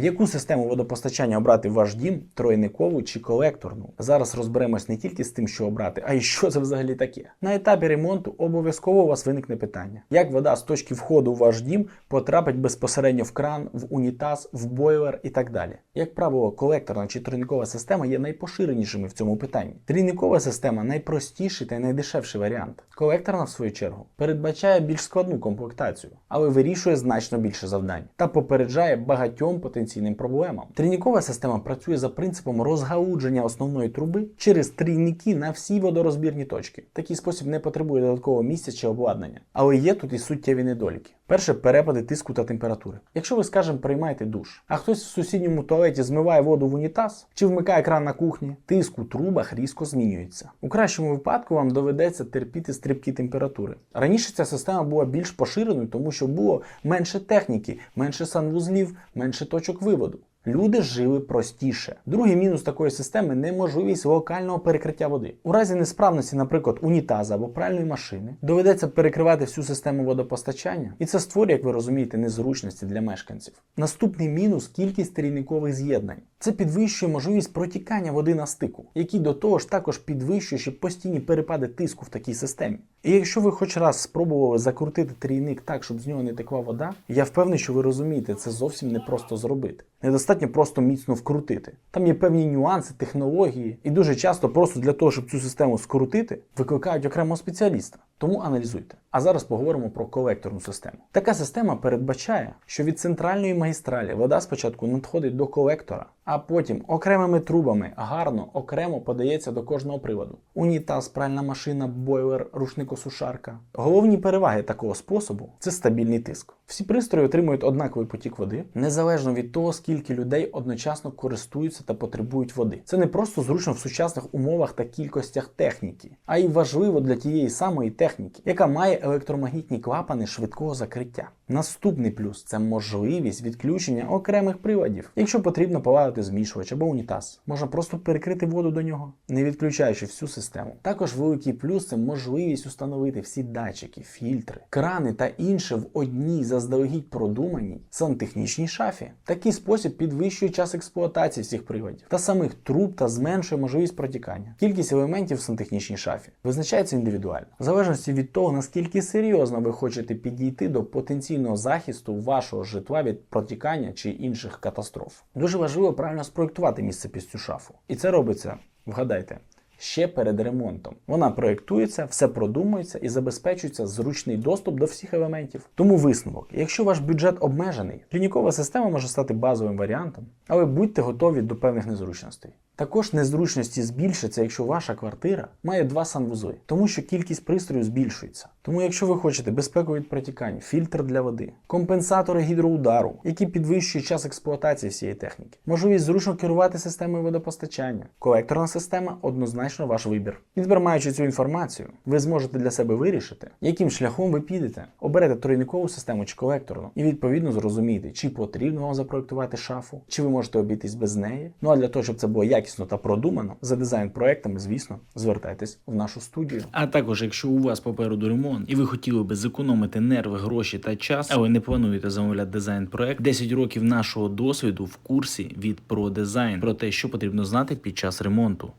Яку систему водопостачання обрати в ваш дім, тройникову чи колекторну? Зараз розберемось не тільки з тим, що обрати, а й що це взагалі таке. На етапі ремонту обов'язково у вас виникне питання: як вода з точки входу в ваш дім потрапить безпосередньо в кран, в унітаз, в бойлер і так далі. Як правило, колекторна чи тройникова система є найпоширенішими в цьому питанні. Трійникова система найпростіший та найдешевший варіант. Колекторна, в свою чергу, передбачає більш складну комплектацію, але вирішує значно більше завдань та попереджає багатьом потенційним проблемам. Трійнікова система працює за принципом розгалудження основної труби через трійники на всі водорозбірні точки. Такий спосіб не потребує додаткового місця чи обладнання, але є тут і суттєві недоліки. Перше перепади тиску та температури. Якщо ви, скажімо, приймаєте душ, а хтось в сусідньому туалеті змиває воду в унітаз чи вмикає кран на кухні, тиск у трубах різко змінюється. У кращому випадку вам доведеться терпіти стрибкі температури. Раніше ця система була більш поширеною, тому що було менше техніки, менше санвузлів, менше точок виводу. Люди жили простіше. Другий мінус такої системи неможливість локального перекриття води. У разі несправності, наприклад, унітаза або пральної машини, доведеться перекривати всю систему водопостачання, і це створює, як ви розумієте, незручності для мешканців. Наступний мінус кількість трійникових з'єднань. Це підвищує можливість протікання води на стику, який до того ж також підвищує ще постійні перепади тиску в такій системі. І якщо ви хоч раз спробували закрутити трійник так, щоб з нього не текла вода, я впевнений, що ви розумієте, це зовсім не просто зробити. Недостатньо просто міцно вкрутити. Там є певні нюанси, технології, і дуже часто просто для того, щоб цю систему скрутити, викликають окремого спеціаліста. Тому аналізуйте. А зараз поговоримо про колекторну систему. Така система передбачає, що від центральної магістралі вода спочатку надходить до колектора, а потім окремими трубами гарно окремо подається до кожного приводу. Унітаз, пральна машина, бойлер, рушникосушарка. Головні переваги такого способу це стабільний тиск. Всі пристрої отримують однаковий потік води, незалежно від того, скільки людей одночасно користуються та потребують води. Це не просто зручно в сучасних умовах та кількостях техніки, а й важливо для тієї самої техніки, яка має електромагнітні клапани швидкого закриття. Наступний плюс це можливість відключення окремих приладів. Якщо потрібно поладити змішувач або унітаз, можна просто перекрити воду до нього, не відключаючи всю систему. Також великий плюс це можливість установити всі датчики, фільтри, крани та інше в одній заздалегідь продуманій сантехнічній шафі. Такий спосіб підвищує час експлуатації всіх приладів та самих труб та зменшує можливість протікання. Кількість елементів в сантехнічній шафі визначається індивідуально, в залежності від того, наскільки серйозно ви хочете підійти до потенційного захисту вашого житла від протікання чи інших катастроф. Дуже важливо правильно спроектувати місце під цю шафу. І це робиться, вгадайте, ще перед ремонтом. Вона проєктується, все продумується і забезпечується зручний доступ до всіх елементів. Тому висновок: якщо ваш бюджет обмежений, клінікова система може стати базовим варіантом, але будьте готові до певних незручностей. Також незручності збільшаться, якщо ваша квартира має два санвузли, тому що кількість пристроїв збільшується. Тому, якщо ви хочете безпеку від протікань, фільтр для води, компенсатори гідроудару, які підвищують час експлуатації всієї техніки, можливість зручно керувати системою водопостачання, колекторна система однозначно ваш вибір. І цю інформацію, ви зможете для себе вирішити, яким шляхом ви підете, оберете тройникову систему чи колекторну, і відповідно зрозумієте, чи потрібно вам запроектувати шафу, чи ви можете обійтись без неї. Ну а для того, щоб це було якісно та продумано, за дизайн проектами, звісно, звертайтесь в нашу студію. А також, якщо у вас попереду ремонт і ви хотіли би зекономити нерви, гроші та час, але не плануєте замовляти дизайн проект, 10 років нашого досвіду в курсі від ProDesign про те, що потрібно знати під час ремонту.